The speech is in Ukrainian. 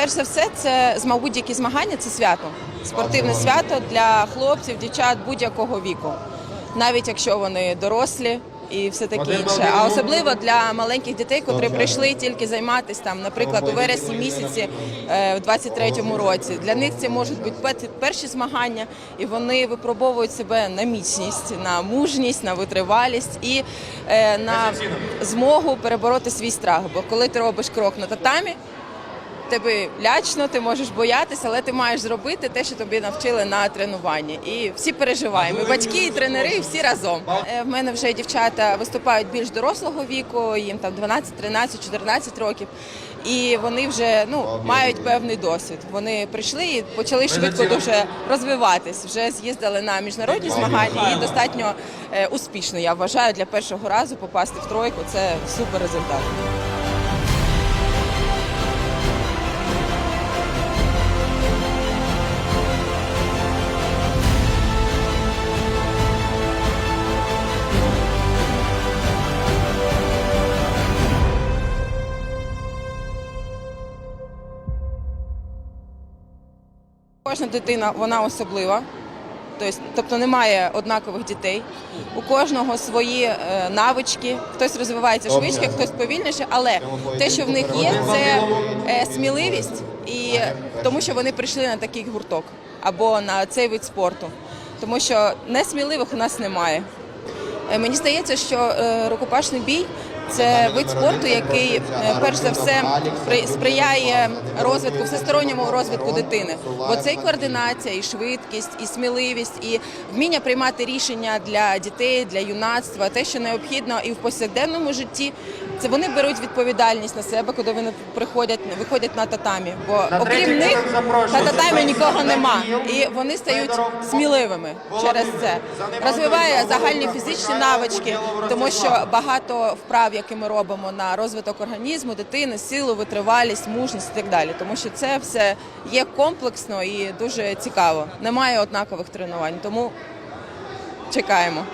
перш за все, це будь-які змагання це свято. Спортивне свято для хлопців, дівчат будь-якого віку, навіть якщо вони дорослі і все таке інше. А особливо для маленьких дітей, котрі прийшли тільки займатися там, наприклад, у вересні місяці е, в 23-му році. Для них це можуть бути перші змагання, і вони випробовують себе на міцність, на мужність, на витривалість і е, на змогу перебороти свій страх. Бо коли ти робиш крок на татамі, тобі лячно, ти можеш боятися, але ти маєш зробити те, що тобі навчили на тренуванні. І всі переживаємо. Батьки, і тренери, всі разом. Е, В мене вже дівчата виступають більш дорослого віку, їм там 12, 13, 14 років. І вони вже ну мають певний досвід. Вони прийшли і почали швидко дуже розвиватись. Вже з'їздили на міжнародні змагання і достатньо е, успішно. Я вважаю для першого разу попасти в тройку. Це супер результат. Кожна дитина вона особлива. Тобто, тобто немає однакових дітей. У кожного свої е, навички. Хтось розвивається швидше, хтось повільніше, але те, що в них є, це е, сміливість, і тому що вони прийшли на такий гурток або на цей вид спорту. Тому що несміливих у нас немає. Е, Мені здається, що рукопашний бій це вид спорту, який е, перш за все при- сприяє розвитку, всесторонньому розвитку дитини. Бо це і координація, і швидкість, і сміливість, і вміння приймати рішення для дітей, для юнацтва, те, що необхідно і в повсякденному житті. Це вони беруть відповідальність на себе, коли вони приходять, виходять на татамі. Бо окрім них на татамі нікого нема, і вони стають сміливими через це. Розвиває загальні фізичні навички, тому що багато вправ, які ми робимо на розвиток організму, дитини, силу, витривалість, мужність і так далі. Тому що це все є комплексно і дуже цікаво. Немає однакових тренувань, тому чекаємо.